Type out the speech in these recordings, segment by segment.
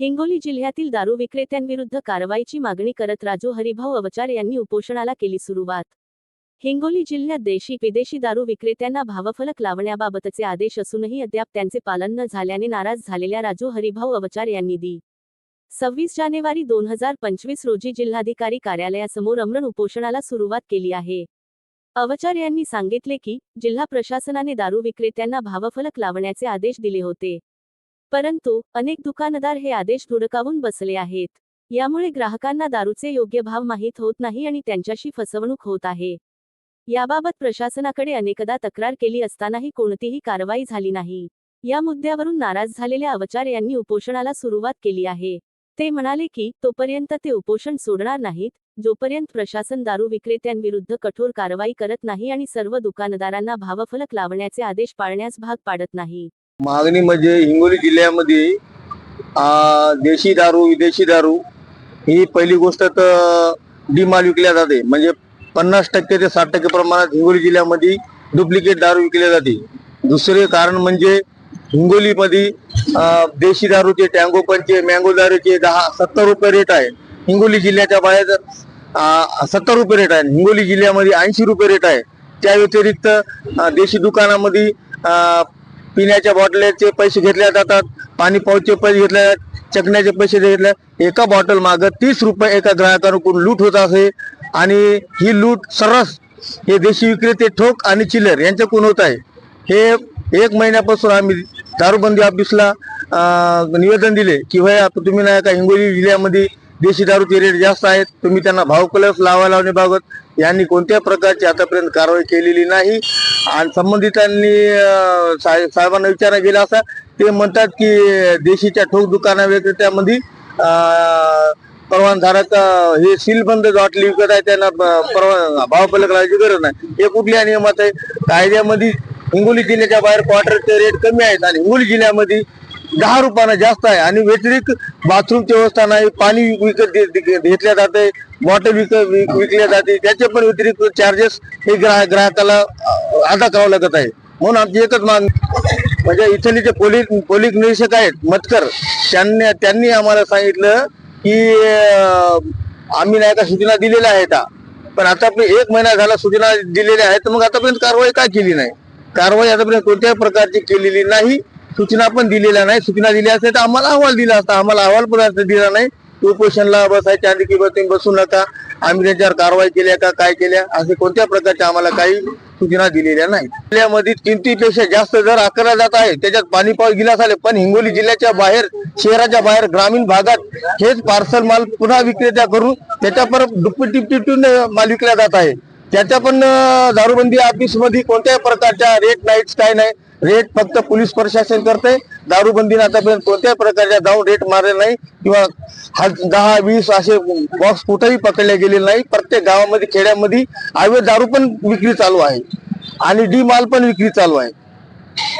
हिंगोली जिल्ह्यातील दारू विक्रेत्यांविरुद्ध कारवाईची मागणी करत राजू हरिभाऊ अवचार यांनी उपोषणाला केली सुरुवात. हिंगोली जिल्ह्यात देशी विदेशी दारू विक्रेत्यांना भावफलक लावण्याबाबतचे आदेश असूनही अद्याप त्यांचे पालन न झाल्याने नाराज झालेल्या राजू हरिभाऊ अवचार यांनी दि. सव्वीस जानेवारी दोन हजार पंचवीस रोजी जिल्हाधिकारी कार्यालयासमोर अमरण उपोषणाला सुरुवात केली आहे. अवचार यांनी सांगितले की जिल्हा प्रशासनाने दारू विक्रेत्यांना भावफलक लावण्याचे आदेश दिले होते. परंतु अनेक दुकानदार हे आदेश धुडकावून बसले आहेत. यामुळे ग्राहकांना दारूचे योग्य भाव माहीत होत नाही आणि त्यांच्याशी फसवणूक होत आहे. याबाबत प्रशासनाकडे अनेकदा तक्रार केली असतानाही कोणतीही कारवाई झाली नाही. या मुद्द्यावरून नाराज झालेल्या अवचार यांनी उपोषणाला सुरुवात केली आहे. ते म्हणाले की तोपर्यंत ते उपोषण सोडणार नाहीत जोपर्यंत प्रशासन दारू विक्रेत्यांविरुद्ध कठोर कारवाई करत नाही आणि सर्व दुकानदारांना भावफलक लावण्याचे आदेश पाळण्यास भाग पाडत नाही. मागणी म्हणजे हिंगोली जिल्ह्यामध्ये देशी दारू विदेशी दारू ही पहिली गोष्ट तर डिमाल विकल्या जाते. म्हणजे पन्नास टक्के ते साठ टक्के प्रमाणात हिंगोली जिल्ह्यामध्ये डुप्लिकेट दारू विकल्या जाते. दुसरे कारण म्हणजे हिंगोलीमध्ये देशी दारूचे टँगो पंचे मँगो दारूचे दहा सत्तर रुपये रेट आहे. हिंगोली जिल्ह्याच्या बाहेर सत्तर रुपये रेट आहे. हिंगोली जिल्ह्यामध्ये ऐंशी रुपये रेट आहे. त्या व्यतिरिक्त देशी दुकानामध्ये पिण्याच्या बॉटलचे पैसे घेतले जातात पाणी पाऊचे पैसे घेतले जातात चकण्याचे पैसे घेतले एका बॉटल मागं तीस रुपये एका ग्राहकांकडून लूट होत असे आणि ही लूट सर्रास हे देशी विक्रेते ठोक आणि चिल्लर यांच्याकडून होत आहे? हे एक महिन्यापासून आम्ही दारूबंदी ऑफिसला निवेदन दिले की भाई तुम्ही नाही का हिंगोली जिल्ह्यामध्ये देशी दारूचे रेट जास्त आहेत. तुम्ही त्यांना भाव कलस लावा लावण्याबाबत यांनी कोणत्या प्रकारची आतापर्यंत कारवाई केलेली नाही. आणि संबंधितांनी साहे- साहेबांना विचारणा केला असा ते म्हणतात की देशीच्या ठोक दुकाना विक्रेत्यामध्ये परवानधारक हे सीलबंद बाटली विकत आहे त्यांना परवा भाव पलक लावायची गरज नाही. हे कुठल्या नियमात आहे? कायद्यामध्ये हिंगोली जिल्ह्याच्या बाहेर क्वार्टरचे रेट कमी आहेत आणि हिंगोली जिल्ह्यामध्ये दहा रुपयानं जास्त आहे. आणि व्यतिरिक्त बाथरूमची व्यवस्था नाही. पाणी विकत घेतल्या जाते. बॉटल विकत विक- विकल्या जाते. त्याचे पण व्यतिरिक्त चार्जेस हे ग्राहक ग्राहकाला अदा करावं लागत आहे. म्हणून आमची एकच मागणी म्हणजे इथले जे पोलीस पोलीस निरीक्षक आहेत मतकर त्यांनी त्यांनी आम्हाला सांगितलं की आम्ही नाही का सूचना दिलेल्या आहेत. हा. पण आतापर्यंत एक महिना झाला सूचना दिलेल्या आहेत. तर मग आतापर्यंत कारवाई का केली नाही? कारवाई आतापर्यंत कोणत्याही प्रकारची केलेली नाही. सूचना पण दिलेल्या नाही. सूचना दिल्या असते तर आम्हाला अहवाल दिला असता. आम्हाला अहवाल पदार्थ दिला नाही. उपोषणला बसायच्या आधी की बा तुम्ही बसू नका. आम्ही त्यांच्यावर कारवाई केल्या का काय केल्या असे कोणत्या प्रकारच्या आम्हाला काही सूचना दिलेल्या नाही जिल्ह्यामध्ये किमतीपेक्षा जास्त दर आकारला जात आहे त्याच्यात पाणी पाऊस गिलास आले. पण हिंगोली जिल्ह्याच्या बाहेर शहराच्या बाहेर ग्रामीण भागात हेच पार्सल माल पुन्हा विक्रेत्या करून त्याच्या परत दुप्पट टिपटिपटून माल विकला जात आहे. त्याच्या पण दारूबंदी ऑफिसमध्ये कोणत्याही प्रकारच्या रेट नाईट्स काय नाही. रेट फक्त पोलीस प्रशासन करते दारूबंदीने आतापर्यंत कोणत्याही प्रकारच्या जाऊन रेट मारले नाही किंवा हा दहा वीस असे बॉक्स कुठेही पकडले गेले नाही. प्रत्येक गावामध्ये खेड्यामध्ये अवैध दारू पण विक्री चालू आहे. आणि डी माल पण विक्री चालू आहे.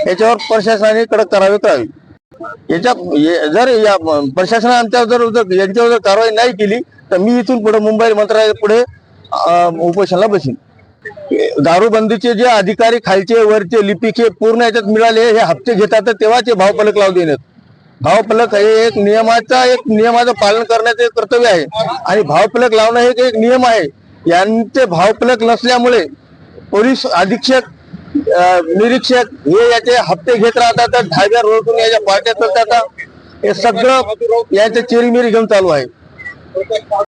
याच्यावर प्रशासनाने कडक करावे करावी. याच्या जर या प्रशासनाने आमच्यावर जर जर यांच्यावर जर कारवाई नाही केली तर मी इथून पुढे मुंबई मंत्रालय पुढे उपोषणाला बसेन. दारूबंदीचे जे अधिकारी खालचे वरचे लिपिक हे पूर्ण याच्यात मिळाले हे हप्ते घेतात तेव्हाचे तेव्हा ते भावफलक लावून देण्यात. भावफलक हे एक नियमाचा एक नियमाचं पालन करण्याचे कर्तव्य आहे. आणि भावफलक लावणं हे एक नियम आहे. यांचे भावफलक नसल्यामुळे पोलीस अधीक्षक निरीक्षक हे याचे हप्ते घेत राहतात ढाब्या रोडून याच्या पार्ट्या चालतात हे सगळं याचे चिरीमिरी घेऊन चालू आहे.